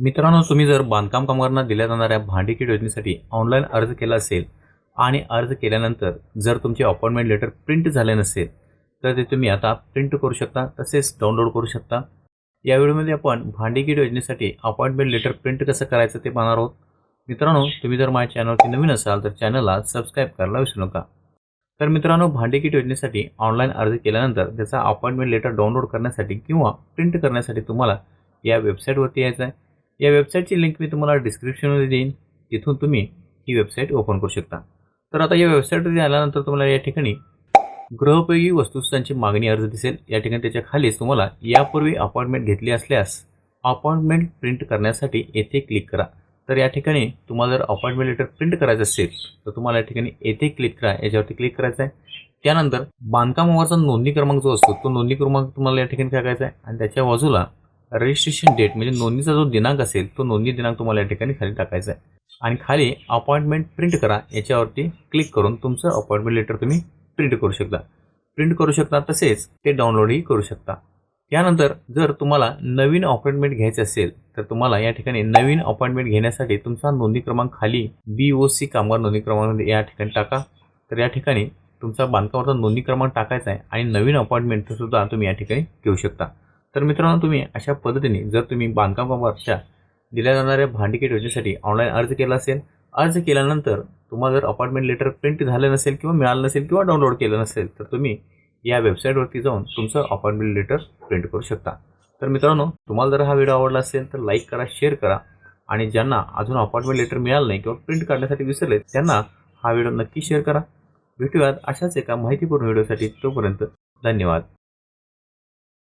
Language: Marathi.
मित्रांनो तुम्ही जर बांधकाम कामगारांना दिल्या जाणाऱ्या भांडी किट योजनेसाठी ऑनलाईन अर्ज केला असेल आणि अर्ज केल्यानंतर जर तुमचे अपॉइंटमेंट लेटर प्रिंट झाले नसेल तर ते तुम्ही आता प्रिंट करू शकता तसेच डाउनलोड करू शकता. या व्हिडिओमध्ये आपण भांडी किट योजनेसाठी अपॉइंटमेंट लेटर प्रिंट कसं करायचं ते पाहणार आहोत. मित्रांनो तुम्ही जर माझ्या चॅनलवरती नवीन असाल तर चॅनलला सबस्क्राईब करायला विसरू नका. तर मित्रांनो भांडी किट योजनेसाठी ऑनलाईन अर्ज केल्यानंतर त्याचा अपॉइंटमेंट लेटर डाउनलोड करण्यासाठी किंवा प्रिंट करण्यासाठी तुम्हाला या वेबसाईटवरती यायचं आहे. या वेबसाईटची लिंक मी तुम्हाला डिस्क्रिप्शनमध्ये देईन. तिथून तुम्ही ही वेबसाईट ओपन करू शकता. तर आता या वेबसाईटवरती आल्यानंतर तुम्हाला या ठिकाणी गृहोपयोगी वस्तूंची मागणी अर्ज दिसेल. या ठिकाणी त्याच्या खालीच तुम्हाला यापूर्वी अपॉइंटमेंट घेतली असल्यास अपॉइंटमेंट प्रिंट करण्यासाठी येथे क्लिक करा. तर या ठिकाणी तुम्हाला जर अपॉइंटमेंट लेटर प्रिंट करायचं असेल तर तुम्हाला या ठिकाणी येथे क्लिक करा. याच्यावरती क्लिक करायचं आहे. त्यानंतर बांधकामावरचा नोंदणी क्रमांक जो असतो तो नोंदणी क्रमांक तुम्हाला या ठिकाणी टाकायचा आहे. आणि त्याच्या बाजूला रजिस्ट्रेशन डेट म्हणजे नोंदणीचा जो दिनांक असेल तो नोंदणी दिनांक तुम्हाला या ठिकाणी खाली टाकायचा आहे. आणि खाली अपॉइंटमेंट प्रिंट करा याच्यावरती क्लिक करून तुमचं अपॉइंटमेंट लेटर तुम्ही प्रिंट करू शकता. प्रिंट करू शकता तसेच ते डाउनलोडही करू शकता. त्यानंतर जर तुम्हाला नवीन अपॉइंटमेंट घ्यायचे असेल तर तुम्हाला या ठिकाणी नवीन अपॉइंटमेंट घेण्यासाठी तुमचा नोंदणी क्रमांक खाली बी ओ सी कामगार नोंदणी क्रमांक या ठिकाणी टाका. तर या ठिकाणी तुमचा बांधकामाचा नोंदणी क्रमांक टाकायचा आहे आणि नवीन अपॉइंटमेंटसुद्धा तुम्ही या ठिकाणी घेऊ शकता. तर मित्रांनो तुम्ही अशा पद्धतीने जर तुम्ही बांधकाम दिल्या जाणाऱ्या भांडीकेट योजनेसाठी ऑनलाईन अर्ज केला असेल अर्ज केल्यानंतर तुम्हाला जर अपॉइंटमेंट लेटर प्रिंट झालं नसेल किंवा मिळालं नसेल किंवा डाउनलोड केलं नसेल तर तुम्ही या वेबसाईटवरती जाऊन तुमचं अपॉइंटमेंट लेटर प्रिंट करू शकता. तर मित्रांनो तुम्हाला जर हा व्हिडिओ आवडला असेल तर लाईक करा शेअर करा आणि ज्यांना अजून अपॉइंटमेंट लेटर मिळालं नाही किंवा प्रिंट काढण्यासाठी विसरले त्यांना हा व्हिडिओ नक्की शेअर करा. भेटूयात अशाच एका माहितीपूर्ण व्हिडिओसाठी तोपर्यंत धन्यवाद.